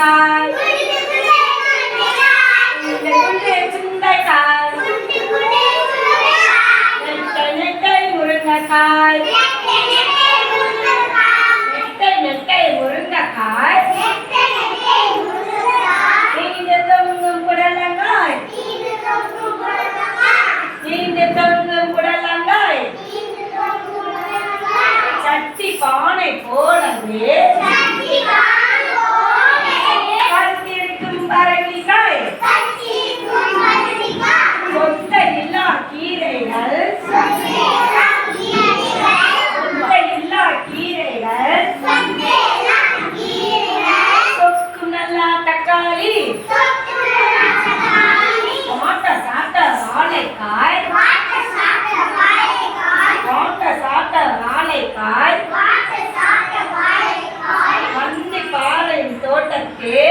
சுண்டைக்காய் உருண்டை உருண்டை சுண்டைக்காய் நெட்டை நெட்டை முருங்கைக்காய். நெட்டை நெட்டை முருங்கைக்காய். நீண்டு தொங்கும் குடலங்காய். நீண்டு தொங்கும் குடலங்காய். சட்டி பானை போலவே காய். மண்ணி பாறையின் தோட்டத்தில்